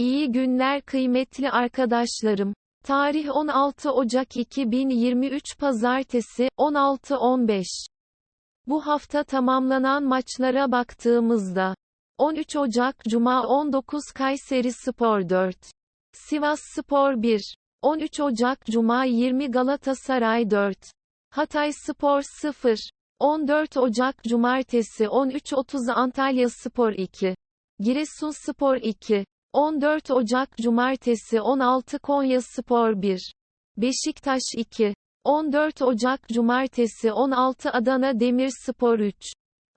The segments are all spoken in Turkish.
İyi günler kıymetli arkadaşlarım. Tarih 16 Ocak 2023 Pazartesi, 16-15. Bu hafta tamamlanan maçlara baktığımızda, 13 Ocak Cuma 19 Kayseri Spor 4. Sivas Spor 1. 13 Ocak Cuma 20 Galatasaray 4. Hatay Spor 0. 14 Ocak Cumartesi 13.30 Antalya Spor 2. Giresun Spor 2. 14 Ocak Cumartesi 16 Konya Spor 1. Beşiktaş 2. 14 Ocak Cumartesi 16 Adana Demirspor 3.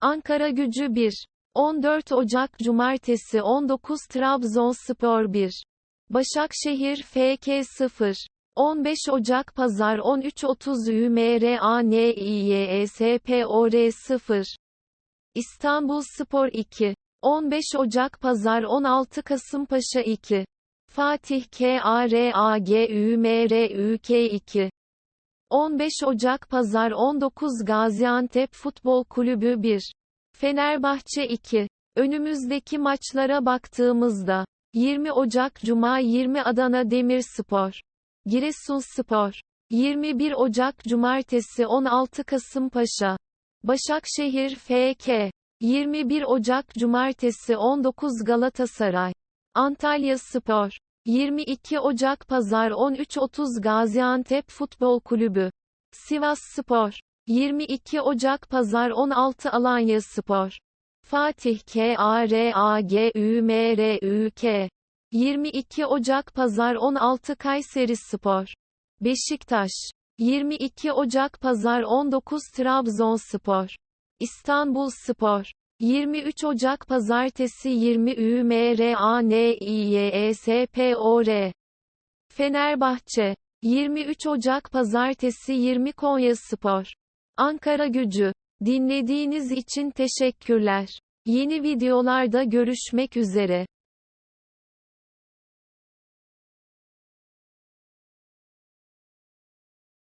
Ankara Gücü 1. 14 Ocak Cumartesi 19 Trabzonspor 1. Başakşehir FK 0. 15 Ocak Pazar 13.30 UMRANİYESPOR 0. İstanbul Spor 2. 15 Ocak Pazar 16 Kasımpaşa 2. Fatih KARAGÜMRÜK 2. 15 Ocak Pazar 19 Gaziantep Futbol Kulübü 1. Fenerbahçe 2. Önümüzdeki maçlara baktığımızda 20 Ocak Cuma 20 Adana Demirspor Giresunspor 21 Ocak Cumartesi 16 Kasımpaşa Başakşehir FK 21 Ocak Cumartesi 19 Galatasaray. Antalya Spor. 22 Ocak Pazar 13.30 Gaziantep Futbol Kulübü. Sivas Spor. 22 Ocak Pazar 16 Alanya Spor. Fatih KARAGÜMRÜK 22 Ocak Pazar 16 Kayseri Spor. Beşiktaş. 22 Ocak Pazar 19 Trabzonspor İstanbul Spor. 23 Ocak Pazartesi 20 UMRANİYESPOR Fenerbahçe. 23 Ocak Pazartesi 20 Konya Spor. Ankara Gücü. Dinlediğiniz için teşekkürler. Yeni videolarda görüşmek üzere.